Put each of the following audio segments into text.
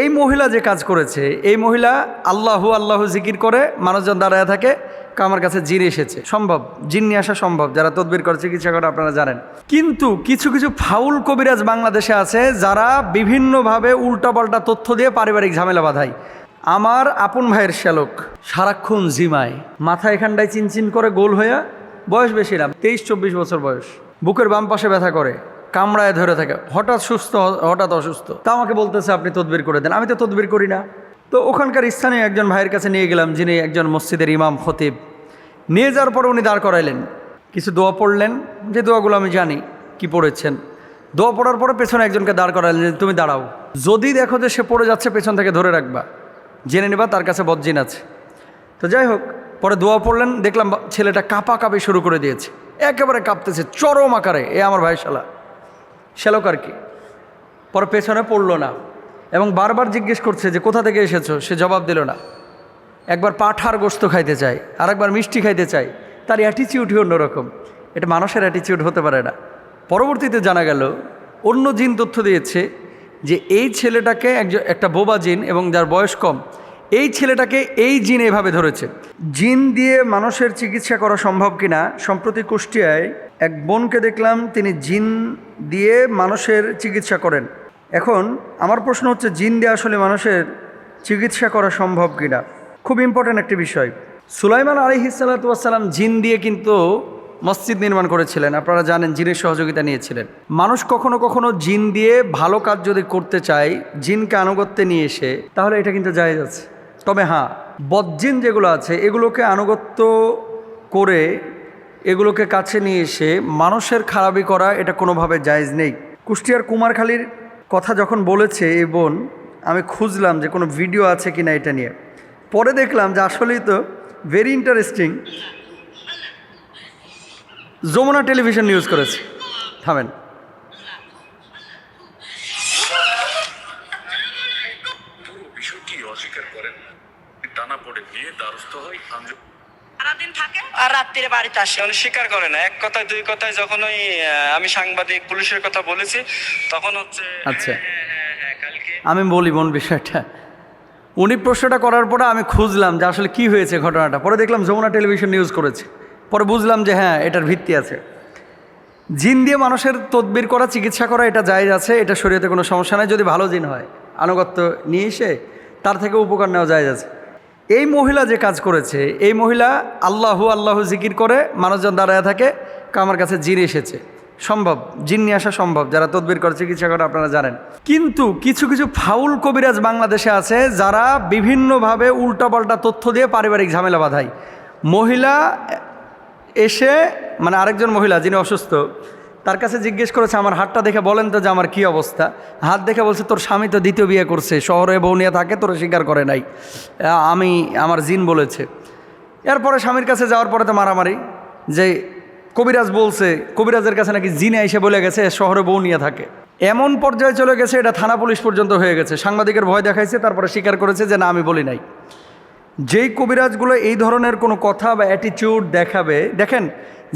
এই মহিলা যে কাজ করেছে, এই মহিলা আল্লাহু আল্লাহু জিকির করে মানুষজন দাঁড়ায় থাকে আমার কাছে জিন এসেছে। সম্ভব, জিন নিয়ে আসা সম্ভব। যারা তদবির করে, চিকিৎসা করে, আপনারা জানেন। কিন্তু কিছু কিছু ফাউল কবিরাজ বাংলাদেশে আছে, যারা বিভিন্নভাবে উল্টাপাল্টা তথ্য দিয়ে পারিবারিক ঝামেলা বাঁধায়। আমার আপন ভাইয়ের শ্যালক, সারাক্ষণ জিমায়। মাথা এখানটায় চিনচিন করে গোল হইয়া বয়স বেশি না, তেইশ চব্বিশ বছর বয়স। বুকের বাম পাশে ব্যথা করে, কামড়ায় ধরে থাকে, হঠাৎ সুস্থ, হঠাৎ অসুস্থ। তা আমাকে বলতেছে, আপনি তদবির করে দেন। আমি তো তদবির করি না। তো ওখানকার স্থানীয় একজন ভাইয়ের কাছে নিয়ে গেলাম, যিনি একজন মসজিদের ইমাম, খতিব। নিয়ে যাওয়ার পরে উনি দাঁড় করাইলেন। কিছু দোয়া পড়লেন, যে দোয়াগুলো আমি জানি, কি পড়েছেন। দোয়া পড়ার পরে পেছনে একজনকে দাঁড় করাইলেন তুমি দাঁড়াও। যদি দেখো যে সে পড়ে যাচ্ছে, পেছন থেকে ধরে রাখবা। জেনে নেবা, তার কাছে বজ্জিন আছে। তো যাই হোক পরে দোয়া পড়লেন, দেখলাম ছেলেটা কাঁপা কাঁপি শুরু করে দিয়েছে। একেবারে কাঁপতেছে, চরম আকারে। এ আমার ভাই শালা। শ্যালক আর কি। পরে পেছনে পড়ল না এবং বারবার জিজ্ঞেস করছে যে, কোথা থেকে এসেছ? সে জবাব দিল না। একবার পাঠার গোস্ত খাইতে চায় আর একবার মিষ্টি খাইতে চায় তার অ্যাটিচিউডই অন্যরকম। এটা মানুষের অ্যাটিচিউড হতে পারে না। পরবর্তীতে জানা গেল, অন্য জিন তথ্য দিয়েছে যে, এই ছেলেটাকে একজন একটা বোবা জিন এবং যার বয়স কম এই ছেলেটাকে এই জিন এভাবে ধরেছে। জিন দিয়ে মানুষের চিকিৎসা করা সম্ভব কিনা, সম্প্রতি কুষ্টিয়ায় এক বোনকে দেখলাম তিনি জিন দিয়ে মানুষের চিকিৎসা করেন। এখন আমার প্রশ্ন হচ্ছে, জিন দিয়ে আসলে মানুষের চিকিৎসা করা সম্ভব কিনা? খুব ইম্পর্ট্যান্ট একটি বিষয়। সুলাইমান আলী হিসালাতাম জিন দিয়ে কিন্তু মসজিদ নির্মাণ করেছিলেন। আপনারা জানেন, জিনের সহযোগিতা নিয়েছিলেন। মানুষ কখনো কখনো জিন দিয়ে ভালো কাজ যদি করতে চায়, জিনকে আনুগত্যে নিয়ে এসে, তাহলে এটা কিন্তু জায়েজ আছে। তবে হ্যাঁ বজ্জিন যেগুলো আছে, এগুলোকে আনুগত্য করে এগুলোকে কাছে নিয়ে এসে মানুষের খারাপি করা এটা কোনোভাবে জায়জ নেই। কুষ্টিয়ার কুমারখালীর কথা যখন বলেছে এই বোন, আমি খুঁজলাম যে কোনো ভিডিও আছে কি না এটা নিয়ে। পরে দেখলাম যে আসলেই তো very interesting Jamuna television news করেছে। থামেন পুরো বিষয়টি অস্বীকার করেন টানা পড়ে নিয়ে দ্বারস্থ হয় আঞ্জু সারাদিন থাকে আর রাত্রিরে বাড়িতে আসে। উনি স্বীকার করে না এক কথায় দুই কথায় যখন ওই আমি সাংবাদিক পুলিশের কথা বলেছি তখন হচ্ছে আচ্ছা। হ্যাঁ, হ্যাঁ, হ্যাঁ, কালকে আমি বলি বোন বিষয়টা। উনি প্রশ্নটা করার পরে আমি খুঁজলাম যে আসলে কি হয়েছে ঘটনাটা। পরে দেখলাম যমুনা টেলিভিশন নিউজ করেছে। পরে বুঝলাম যে হ্যাঁ এটার ভিত্তি আছে। জিন দিয়ে মানুষের তদবির করা চিকিৎসা করা এটা জায়জ আছে এটা শরীয়তে কোনো সমস্যা নাই। যদি ভালো জিন হয় আনুগত্য নিয়ে এসে তার থেকে উপকার নেওয়া যায় আছে। এই মহিলা যে কাজ করেছে, এই মহিলা আল্লাহু আল্লাহু জিকির করে, মানুষজন দাঁড়ায় থাকে আমার কাছে জিন এসেছে। সম্ভব, জিন নিয়ে আসা সম্ভব, যারা তদবির করে, চিকিৎসা করে, আপনারা জানেন। কিন্তু কিছু কিছু ফাউল কবিরাজ বাংলাদেশে আছে, যারা বিভিন্নভাবে উল্টাপাল্টা তথ্য দিয়ে পারিবারিক ঝামেলা বাঁধায়। মহিলা এসে মানে আরেকজন মহিলা যিনি অসুস্থ তার কাছে জিজ্ঞেস করেছে, আমার হাতটা দেখে বলেন তো যে আমার কি অবস্থা? হাত দেখে বলছে, তোর স্বামী তো দ্বিতীয় বিয়ে করছে, শহরে বৌনিয়া থাকে, তোর স্বীকার করে নাই। আমি, আমার জিন বলেছে। এরপরে স্বামীর কাছে যাওয়ার পরে তো মারামারি, যে কবিরাজ বলছে, কবিরাজের কাছে নাকি জিনে এসে বলে গেছে শহরে বউ নিয়ে থাকে। এমন পর্যায়ে চলে গেছে, এটা থানা পুলিশ পর্যন্ত হয়ে গেছে। সাংবাদিকের ভয় দেখাইছে, তারপরে স্বীকার করেছে যে, না, আমি বলি নাই। যেই কবিরাজগুলো এই ধরনের কোনো কথা বা অ্যাটিটিউড দেখাবে, দেখেন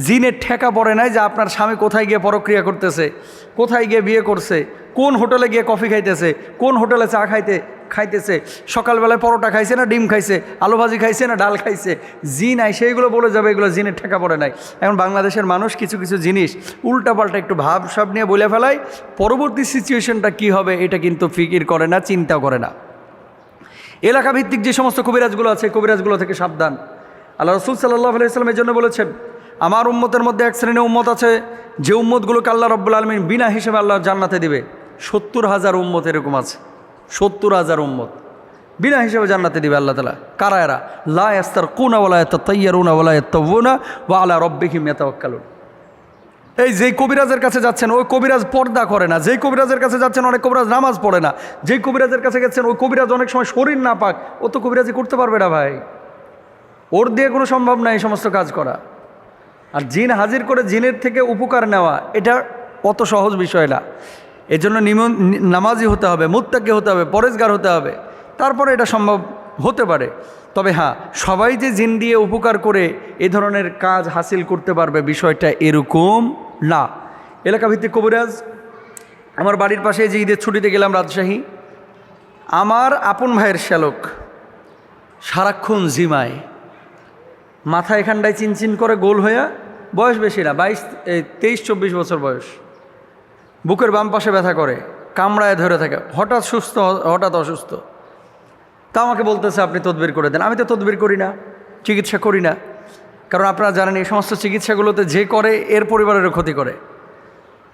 জিনের ঠেকা পড়ে নাই যে আপনার স্বামী কোথায় গিয়ে পরক্রিয়া করতেছে, কোথায় গিয়ে বিয়ে করছে, কোন হোটেলে গিয়ে কফি খাইতেছে, কোন হোটেলে চা খাইতে, খাইতেছে, সকালবেলায় পরোটা খাইছে না ডিম খাইছে, আলু ভাজি খাইছে না ডাল খাইছে, জিন আই সেইগুলো বলে যাবে, এগুলো জিনের ঠেকা পড়ে নাই। এখন বাংলাদেশের মানুষ কিছু কিছু জিনিস উল্টাপাল্টা একটু ভাব সব নিয়ে বলে ফেলায়, পরবর্তী সিচুয়েশনটা কি হবে এটা কিন্তু ফিকির করে না চিন্তা করে না। এলাকা ভিত্তিক যে সমস্ত কবিরাজগুলো আছে, কবিরাজগুলো থেকে সাবধান। আল্লাহ রসুল সাল্লাহ আলাইসাল্লাম এই জন্য বলেছেন আমার উম্মতের মধ্যে এক শ্রেণির উম্মত আছে, যে উম্মতগুলোকে আল্লাহ রব্বুল আলমিন বিনা হিসেবে আল্লাহ জান্নাতে দিবে। সত্তর হাজার উম্মত এরকম আছে। সত্তর হাজার উম্মত। বিনা হিসেবে জান্নাতে দিবে আল্লাহ তালা কারা এরা? লা আস্তার কুনা ওলা এত তৈয়ারুনা ওলা এত ওয়া আলা রব্বিহিম ইয়াতাওয়াক্কালুন। এই যেই কবিরাজের কাছে যাচ্ছেন, ওই কবিরাজ পর্দা করে না। যেই কবিরাজের কাছে যাচ্ছেন, অনেক কবিরাজ নামাজ পড়ে না। যেই কবিরাজের কাছে গেছেন, ওই কবিরাজ অনেক সময় শরীর না পাক ও তো কবিরাজি করতে পারবে না ভাই। ওর দিয়ে কোনো সম্ভব না এই সমস্ত কাজ করা। আর জিন হাজির করে জিনের থেকে উপকার নেওয়া, এটা অত সহজ বিষয় না। এজন্য নিম নামাজি হতে হবে, মুত্তাকি হতে হবে পরেজগার হতে হবে। তারপরে এটা সম্ভব হতে পারে। তবে হ্যাঁ সবাই যে জিন দিয়ে উপকার করে, এ ধরনের কাজ হাসিল করতে পারবে বিষয়টা এরকম না। এলাকাভিত্তিক কবিরাজ, আমার বাড়ির পাশে যে ঈদের ছুটিতে গেলাম রাজশাহী, আমার আপন ভাইয়ের শ্যালক সারাক্ষণ জিমায়। মাথা এখানটায় চিনচিন করে গোল হইয়া বয়স বেশি না বাইশ তেইশ, চব্বিশ বছর বয়স। বুকের বাম পাশে ব্যথা করে, কামড়ায় ধরে থাকে, হঠাৎ সুস্থ, হঠাৎ অসুস্থ। তা আমাকে বলতেছে, আপনি তদবির করে দেন। আমি তো তদবির করি না, চিকিৎসা করি না। কারণ আপনারা জানেন, এই সমস্ত চিকিৎসাগুলোতে যে করে, এর পরিবারেরও ক্ষতি করে।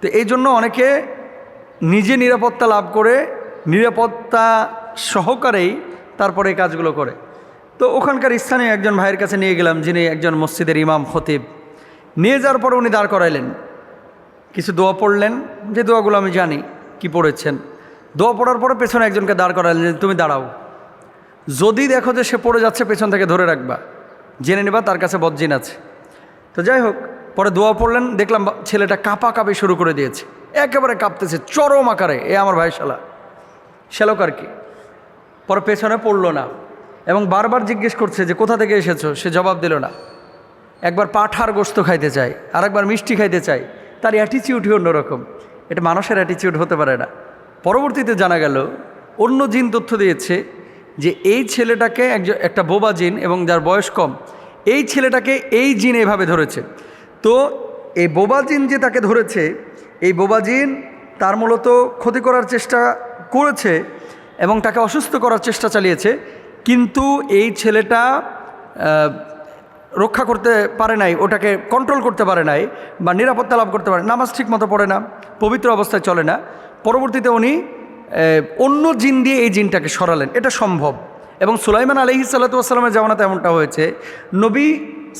তো এই জন্য অনেকে নিজে নিরাপত্তা লাভ করে, নিরাপত্তা সহকারেই তারপরে এই কাজগুলো করে। তো ওখানকার স্থানীয় একজন ভাইয়ের কাছে নিয়ে গেলাম, যিনি একজন মসজিদের ইমাম, খতিব। নিয়ে যাওয়ার পরে উনি দাঁড় করাইলেন। কিছু দোয়া পড়লেন, যে দোয়াগুলো আমি জানি, কি পড়েছেন। দোয়া পড়ার পরে পেছনে একজনকে দাঁড় করাইলেন, যে তুমি দাঁড়াও। যদি দেখো যে সে পড়ে যাচ্ছে, পেছন থেকে ধরে রাখবা। জেনে নেবা তার কাছে বজ্জিন আছে। তো যাই হোক, পরে দোয়া পড়লেন, দেখলাম ছেলেটা কাঁপা কাঁপি শুরু করে দিয়েছে। একেবারে কাঁপতেছে, চরম আকারে। এ আমার ভাই শালা শ্যালক আর কি। পরে পেছনে পড়ল না। এবং বারবার জিজ্ঞেস করছে যে, কোথা থেকে এসেছ? সে জবাব দিল না। একবার পাঠার গোস্ত খাইতে চাই আর একবার মিষ্টি খাইতে চাই তার অ্যাটিচিউডই অন্যরকম। এটা মানুষের অ্যাটিচিউড হতে পারে না। পরবর্তীতে জানা গেল, অন্য জিন তথ্য দিয়েছে যে, এই ছেলেটাকে একজন, একটা বোবা জিন এবং যার বয়স কম, এই ছেলেটাকে এই জিন এভাবে ধরেছে। তো এই বোবা জিন যে তাকে ধরেছে, এই বোবা জিন তার মূলত ক্ষতি করার চেষ্টা করেছে এবং তাকে অসুস্থ করার চেষ্টা চালিয়েছে। কিন্তু এই ছেলেটা রক্ষা করতে পারে নাই, ওটাকে কন্ট্রোল করতে পারে নাই বা নিরাপত্তা লাভ করতে পারে, নামাজ ঠিক মতো পড়ে না, পবিত্র অবস্থায় চলে না। পরবর্তীতে উনি অন্য জিন দিয়ে এই জিনটাকে সরালেন। এটা সম্ভব। এবং সুলাইমান আলহি সাল্লাতামের জামানাতে এমনটা হয়েছে, নবী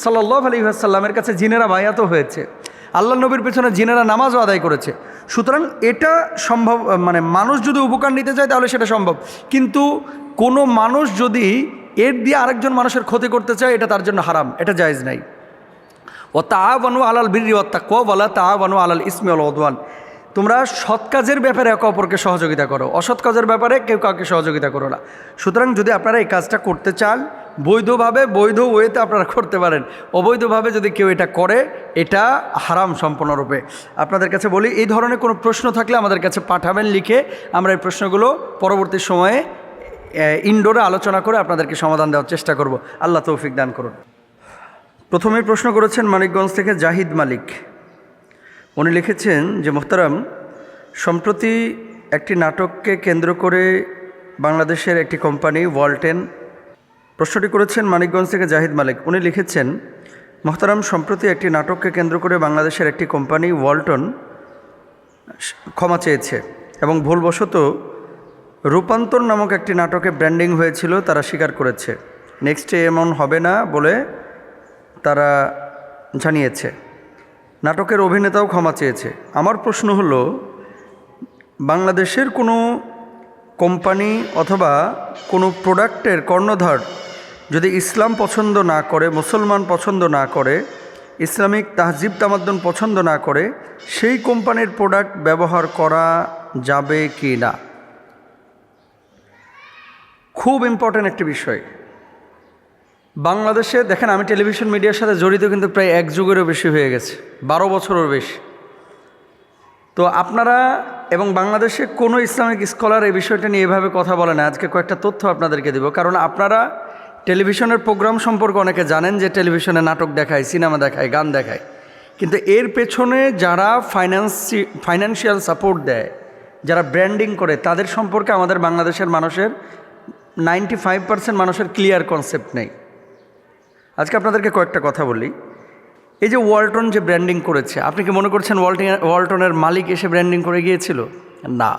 সাল্লাহ আলহিহাসাল্লামের কাছে জিনেরা বায়াত হয়েছে। আল্লাহ নবীর পেছনে জিনেরা নামাজও আদায় করেছে। সুতরাং এটা সম্ভব মানে মানুষ যদি উপকার নিতে চায় তাহলে সেটা সম্ভব। কিন্তু কোনো মানুষ যদি এর দিয়ে আরেকজন মানুষের ক্ষতি করতে চায়, এটা তার জন্য হারাম, এটা জায়েজ নাই। ও তা বানু আলাল বিরি ওত্তা ক বলা তা বানু আলাল ইসমি আল তোমরা সৎ কাজের ব্যাপারে একে অপরকে সহযোগিতা করো, অসৎ কাজের ব্যাপারে কেউ কাউকে সহযোগিতা করো না। সুতরাং যদি আপনারা এই কাজটা করতে চান বৈধভাবে, বৈধ ওয়েতে আপনারা করতে পারেন। অবৈধভাবে যদি কেউ এটা করে, এটা হারাম সম্পূর্ণরূপে। আপনাদের কাছে বলি, এই ধরনের কোনো প্রশ্ন থাকলে আমাদের কাছে পাঠাবেন, লিখে আমরা এই প্রশ্নগুলো পরবর্তী সময়ে ইনডোরে আলোচনা করে আপনাদেরকে সমাধান দেওয়ার চেষ্টা করব। আল্লাহ তৌফিক দান করুন। প্রথমে প্রশ্ন করেছেন মানিকগঞ্জ থেকে জাহিদ মালিক। উনি লিখেছেন যে, মোহতারাম, সম্প্রতি একটি নাটককে কেন্দ্র করে বাংলাদেশের একটি কোম্পানি, ওয়ালটেন প্রশ্নটি করেছেন মানিকগঞ্জ থেকে জাহিদ মালিক। উনি লিখেছেন, মোহতারাম সম্প্রতি একটি নাটককে কেন্দ্র করে বাংলাদেশের একটি কোম্পানি ওয়ালটন ক্ষমা চেয়েছে এবং ভুলবশত রূপান্তর নামক একটি নাটকে ব্র্যান্ডিং হয়েছিল, তারা স্বীকার করেছে। নেক্সটে এমন হবে না বলে তারা জানিয়েছে। নাটকের অভিনেতাও ক্ষমা চেয়েছে। আমার প্রশ্ন হলো, বাংলাদেশের কোনো কোম্পানি অথবা কোনো প্রোডাক্টের কর্ণধার যদি ইসলাম পছন্দ না করে, মুসলমান পছন্দ না করে, ইসলামিক তাহজিব তামাদ্দন পছন্দ না করে, সেই কোম্পানির প্রোডাক্ট ব্যবহার করা যাবে কি না? খুব ইম্পর্ট্যান্ট একটি বিষয়। বাংলাদেশে, দেখেন আমি টেলিভিশন মিডিয়ার সাথে জড়িত কিন্তু প্রায় এক যুগেরও বেশি হয়ে গেছে, বারো বছরেরও বেশি। তো আপনারা এবং বাংলাদেশে কোনো ইসলামিক স্কলার এই বিষয়টা নিয়ে এভাবে কথা বলে না। আজকে কয়েকটা তথ্য আপনাদেরকে দিব। কারণ আপনারা টেলিভিশনের প্রোগ্রাম সম্পর্কে অনেকে জানেন যে টেলিভিশনে নাটক দেখায়, সিনেমা দেখায়, গান দেখায়। কিন্তু এর পেছনে যারা ফাইন্যান্সি, ফাইন্যান্সিয়াল সাপোর্ট দেয়, যারা ব্র্যান্ডিং করে, তাদের সম্পর্কে আমাদের বাংলাদেশের মানুষের নাইনটি ফাইভ পার্সেন্ট মানুষের ক্লিয়ার কনসেপ্ট নেই। আজকে আপনাদেরকে কয়েকটা কথা বলি। এই যে ওয়ালটন যে ব্র্যান্ডিং করেছে, আপনি কি মনে করছেন ওয়ালটন ওয়ালটনের মালিক এসে ব্র্যান্ডিং করে গিয়েছিল? না।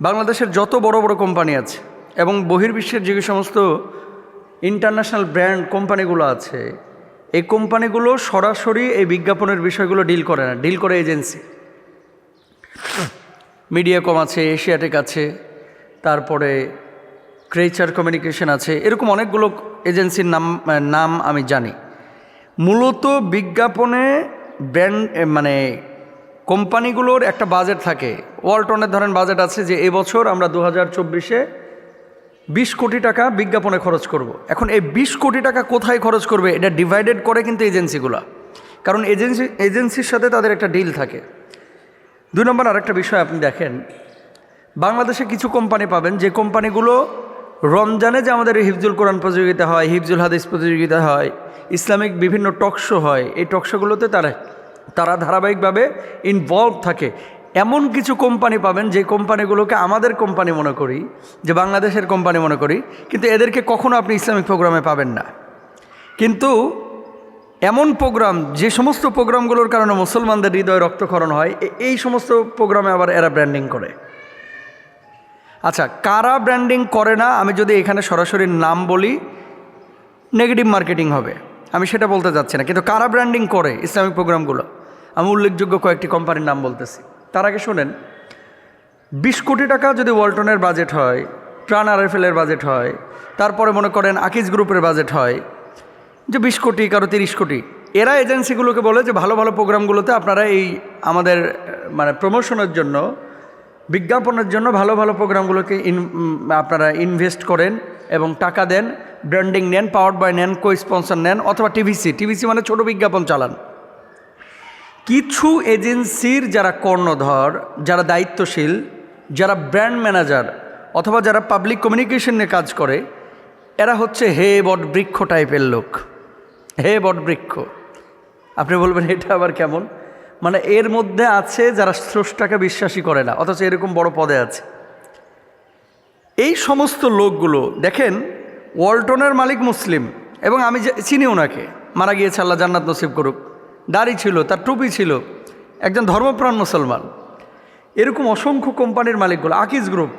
বাংলাদেশের যত বড় বড় কোম্পানি আছে এবং বহির্বিশ্বের যে সমস্ত ইন্টারন্যাশনাল ব্র্যান্ড কোম্পানিগুলো আছে। এই কোম্পানিগুলো সরাসরি এই বিজ্ঞাপনের বিষয়গুলো ডিল করে না, ডিল করে এজেন্সি। মিডিয়াকম আছে, এশিয়াটেক আছে, তারপরে ক্রেচার কমিউনিকেশন আছে, এরকম অনেকগুলো এজেন্সির নাম নাম আমি জানি। মূলত বিজ্ঞাপনে ব্র্যান্ড মানে কোম্পানিগুলোর একটা বাজেট থাকে। ওয়ালটনের ধরেন বাজেট আছে যে, এবছর আমরা দু হাজার চব্বিশে বিশ কোটি টাকা বিজ্ঞাপনে খরচ করব। এখন এই বিশ কোটি টাকা কোথায় খরচ করবে, এটা ডিভাইডেড করে কিন্তু এজেন্সিগুলো। কারণ এজেন্সি, এজেন্সির সাথে তাদের একটা ডিল থাকে। দুই নম্বর আরেকটা বিষয় আপনি দেখেন, বাংলাদেশে কিছু কোম্পানি পাবেন, যে কোম্পানিগুলো রমজানে যে আমাদের হিফজুল কোরআন প্রতিযোগিতা হয়, হিফজুল হাদিস প্রতিযোগিতা হয়, ইসলামিক বিভিন্ন টকশো হয়, এই টকশোগুলোতে তারা তারা ধারাবাহিকভাবে ইনভলভ থাকে। এমন কিছু কোম্পানি পাবেন, যে কোম্পানিগুলোকে আমাদের কোম্পানি মনে করি, যে বাংলাদেশের কোম্পানি মনে করি, কিন্তু এদেরকে কখনো আপনি ইসলামিক প্রোগ্রামে পাবেন না। কিন্তু এমন প্রোগ্রাম যে সমস্ত প্রোগ্রামগুলোর কারণে মুসলমানদের হৃদয় রক্তক্ষরণ হয় এই সমস্ত প্রোগ্রামে আবার এরা ব্র্যান্ডিং করে। আচ্ছা কারা ব্র্যান্ডিং করে না? আমি যদি এখানে সরাসরি নাম বলি নেগেটিভ মার্কেটিং হবে। আমি সেটা বলতে যাচ্ছি না। কিন্তু কারা ব্র্যান্ডিং করে ইসলামিক প্রোগ্রামগুলো আমি উল্লেখযোগ্য কয়েকটি কোম্পানির নাম বলতেছি। তার আগে শোনেন, বিশ কোটি টাকা যদি ওয়ালটনের বাজেট হয়, প্রাণ আরএফএলের বাজেট হয়, তারপরে মনে করেন আকিজ গ্রুপের বাজেট হয়, যে বিশ কোটি, কারও তিরিশ কোটি, এরা এজেন্সিগুলোকে বলে যে ভালো ভালো প্রোগ্রামগুলোতে আপনারা এই আমাদের মানে প্রমোশনের জন্য, বিজ্ঞাপনের জন্য ভালো ভালো প্রোগ্রামগুলোকে ইন আপনারা ইনভেস্ট করেন এবং টাকা দেন, ব্র্যান্ডিং নেন পাওয়ার বাই নেন কো স্পন্সর নেন, অথবা টিভিসি টিভিসি মানে ছোট বিজ্ঞাপন চালান। কিছু এজেন্সির যারা কর্ণধর, যারা দায়িত্বশীল, যারা ব্র্যান্ড ম্যানেজার অথবা যারা পাবলিক কমিউনিকেশন কাজ করে, এরা হচ্ছে হে বট বৃক্ষ টাইপের লোক। হে বট বৃক্ষ। আপনি বলবেন, এটা আবার কেমন? মানে এর মধ্যে আছে যারা স্রষ্টাকে বিশ্বাসী করে না, অথচ এরকম বড় পদে আছে। এই সমস্ত লোকগুলো, দেখেন, ওয়ালটনের মালিক মুসলিম এবং আমি চিনি ওনাকে, মারা গিয়েছে, আল্লাহ জান্নাত নসিব করুক। দাড়ি ছিল, তার টুপি ছিল। একজন ধর্মপ্রাণ মুসলমান। এরকম অসংখ্য কোম্পানির মালিকগুলো, আকিজ গ্রুপ।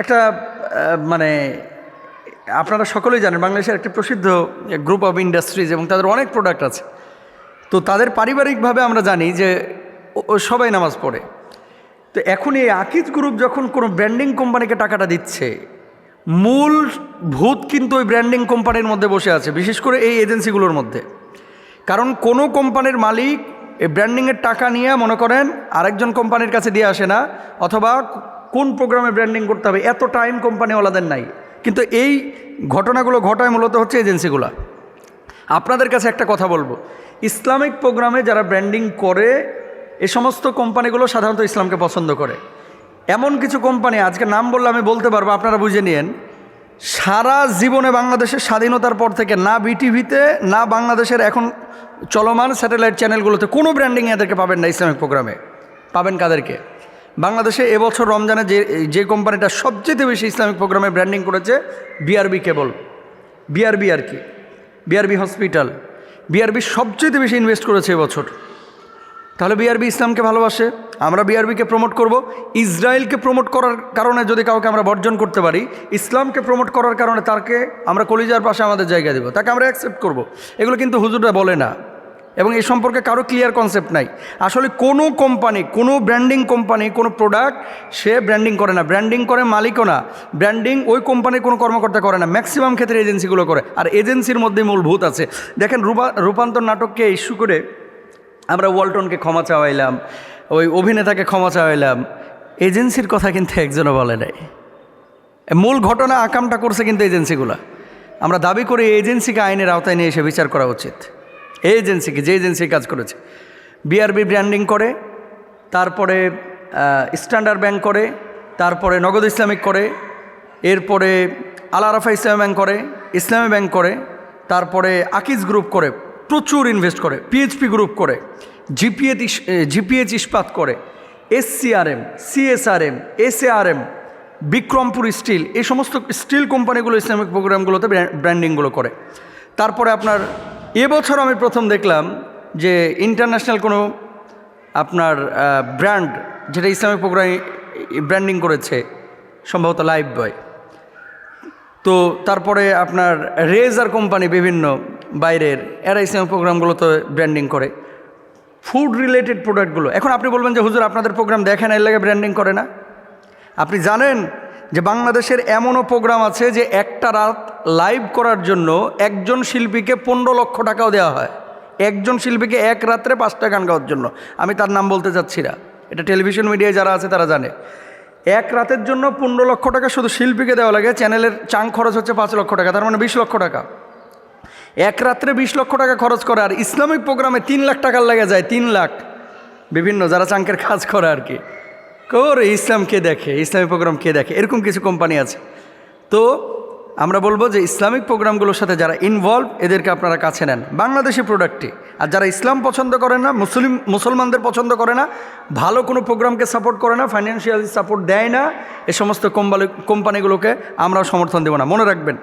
একটা মানে আপনারা সকলেই জানেন, বাংলাদেশের একটি প্রসিদ্ধ গ্রুপ অফ ইন্ডাস্ট্রিজ এবং তাদের অনেক প্রোডাক্ট আছে। তো তাদের পারিবারিকভাবে আমরা জানি যে সবাই নামাজ পড়ে। তো এখন এই আকিজ গ্রুপ যখন কোনো ব্র্যান্ডিং কোম্পানিকে টাকাটা দিচ্ছে, মূল ভূত কিন্তু ওই ব্র্যান্ডিং কোম্পানির মধ্যে বসে আছে, বিশেষ করে এই এজেন্সিগুলোর মধ্যে। কারণ কোনো কোম্পানির মালিক এই ব্র্যান্ডিংয়ের টাকা নিয়ে মনে করেন আরেকজন কোম্পানির কাছে দিয়ে আসে না, অথবা কোন প্রোগ্রামে ব্র্যান্ডিং করতে হবে, এত টাইম কোম্পানিওয়ালাদের নাই। কিন্তু এই ঘটনাগুলো ঘটায় মূলত হচ্ছে এজেন্সিগুলো। আপনাদের কাছে একটা কথা বলব, ইসলামিক প্রোগ্রামে যারা ব্র্যান্ডিং করে, এ সমস্ত কোম্পানিগুলো সাধারণত ইসলামকে পছন্দ করে। এমন কিছু কোম্পানি, আজকে নাম বললে আমি বলতে পারব, আপনারা বুঝে নিন সারা জীবনে বাংলাদেশের স্বাধীনতার পর থেকে না বিটিভিতে, না বাংলাদেশের এখন চলমান স্যাটেলাইট চ্যানেলগুলোতে কোনো ব্র্যান্ডিং এদেরকে পাবেন না ইসলামিক প্রোগ্রামে। পাবেন কাদেরকে? বাংলাদেশে এবছর রমজানে যে যে কোম্পানিটা সবচেয়ে বেশি ইসলামিক প্রোগ্রামে ব্র্যান্ডিং করেছে বিআরবি কেবল বিআরবি আর কি। বিআরবি হসপিটাল বিআরবি সবচেয়ে বেশি ইনভেস্ট করেছে এবছর। তাহলে বিআরবি ইসলামকে ভালোবাসে? আমরা বিআরবিকে প্রমোট করব। ইসরায়েলকে প্রমোট করার কারণে যদি কাউকে আমরা বর্জন করতে পারি, ইসলামকে প্রমোট করার কারণে তাকে আমরা কলিজার পাশে আমাদের জায়গা দেব। তাকে আমরা অ্যাকসেপ্ট করব। এগুলো কিন্তু হুজুররা বলে না। এবং এই সম্পর্কে কারও ক্লিয়ার কনসেপ্ট নাই। আসলে কোনো কোম্পানি কোনো ব্র্যান্ডিং কোম্পানি কোনো প্রোডাক্ট সে ব্র্যান্ডিং করে না। ব্র্যান্ডিং করে মালিকও না। ব্র্যান্ডিং ওই কোম্পানির কোনো কর্মকর্তা করে না। ম্যাক্সিমাম ক্ষেত্রে এজেন্সিগুলো করে। আর এজেন্সির মধ্যে মূল ভূত আছে। দেখেন রূপা রূপান্তর নাটককে ইস্যু করে আমরা ওয়ালটনকে ক্ষমা চাওয়াইলাম, ওই অভিনেতাকে ক্ষমা চাওয়াইলাম। এজেন্সির কথা কিন্তু একজনও বলে নাই। মূল ঘটনা আকামটা করছে কিন্তু এজেন্সিগুলো। আমরা দাবি করি এজেন্সিকে আইনের আওতায় নিয়ে এসে বিচার করা উচিত। এই এজেন্সিকে, যে এজেন্সি কাজ করেছে। বিআরবি ব্র্যান্ডিং করে, তারপরে স্ট্যান্ডার্ড ব্যাংক করে, তারপরে নগদ ইসলামিক করে, এরপরে আল আরাফা ইসলামী ব্যাংক করে, ইসলামী ব্যাংক করে, তারপরে আকিজ গ্রুপ করে প্রচুর ইনভেস্ট করে পিএইচপি গ্রুপ করে জিপিএ জিপিএইচ ইস্পাত করে SCRM CSRM SARM Bikrampur steel এই সমস্ত স্টিল কোম্পানিগুলো ইসলামিক প্রোগ্রামগুলোতে ব্র্যান্ডিংগুলো করে। তারপরে আপনার এবছর আমি প্রথম দেখলাম যে ইন্টারন্যাশনাল কোনো আপনার ব্র্যান্ড যেটা ইসলামিক প্রোগ্রাম ব্র্যান্ডিং করেছে, সম্ভবত লাইফ বয় তো তারপরে আপনার রেজার কোম্পানি বিভিন্ন বাইরের এরা ইসলামিক প্রোগ্রামগুলোতে ব্র্যান্ডিং করে। ফুড রিলেটেড প্রোডাক্টগুলো এখন আপনি বলবেন যে, হুজুর, আপনাদের প্রোগ্রাম দেখেন এর লাগে ব্র্যান্ডিং করে না? আপনি জানেন যে, বাংলাদেশের এমনও প্রোগ্রাম আছে যে, একটা রাত লাইভ করার জন্য একজন শিল্পীকে পনেরো লক্ষ টাকাও দেওয়া হয়। একজন শিল্পীকে এক রাত্রে পাঁচটা গান গাওয়ার জন্য। আমি তার নাম বলতে চাচ্ছি না। এটা টেলিভিশন মিডিয়ায় যারা আছে, তারা জানে। এক রাতের জন্য পনেরো লক্ষ টাকা শুধু শিল্পীকে দেওয়া লাগে। চ্যানেলের চাং খরচ হচ্ছে পাঁচ লক্ষ টাকা, তার মানে বিশ লক্ষ টাকা। এক রাত্রে বিশ লক্ষ টাকা খরচ করে, আর ইসলামিক প্রোগ্রামে তিন লাখ টাকার লেগে যায়, তিন লাখ। বিভিন্ন যারা চাঙ্কের কাজ করে আর কি। করে ইসলাম কে দেখে? ইসলামিক প্রোগ্রাম কে দেখে? এরকম কিছু কোম্পানি আছে। তো আমরা বলব যে ইসলামিক প্রোগ্রামগুলোর সাথে যারা ইনভলভ এদেরকে আপনারা কাছে নেন। বাংলাদেশি প্রোডাক্টটি আর যারা ইসলাম পছন্দ করে না, মুসলিম, মুসলমানদের পছন্দ করে না, ভালো কোনো প্রোগ্রামকে সাপোর্ট করে না ফাইন্যান্সিয়াল সাপোর্ট দেয় না, এ সমস্ত কোম্পানি কোম্পানিগুলোকে আমরাও সমর্থন দেবো না। মনে রাখবেন,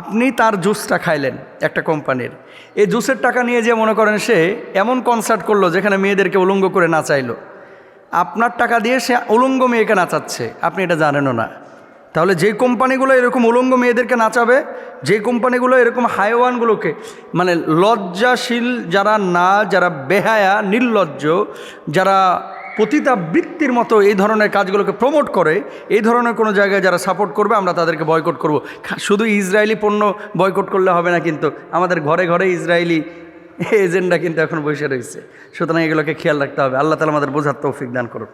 আপনি তার জুসটা খাইলেন একটা কোম্পানির এই জুসের টাকা নিয়ে যে মনে করেন সে এমন কনসার্ট করল যেখানে মেয়েদেরকে উলঙ্গ করে নাচাইলো। আপনার টাকা দিয়ে সে উলঙ্গ মেয়েকে নাচাচ্ছে। আপনি এটা জানেনও না। তাহলে যে কোম্পানিগুলো এরকম উলঙ্গ মেয়েদেরকে নাচাবে, যে কোম্পানিগুলো এরকম হাইওয়ানগুলোকে মানে লজ্জাশীল যারা না, যারা বেহায়া, নির্লজ্জ, যারা পতিতাবৃত্তির মতো এই ধরনের কাজগুলোকে প্রমোট করে, এই ধরনের কোনো জায়গায় যারা সাপোর্ট করবে, আমরা তাদেরকে বয়কট করব। শুধু ইসরায়েলি পণ্য বয়কট করলে হবে না কিন্তু, আমাদের ঘরে ঘরে ইসরায়েলি এজেন্ডা কিন্তু এখন বসে রয়েছে। সুতরাং এগুলোকে খেয়াল রাখতে হবে। আল্লাহ তালা আমাদের বোঝার তৌফিক দান করুন।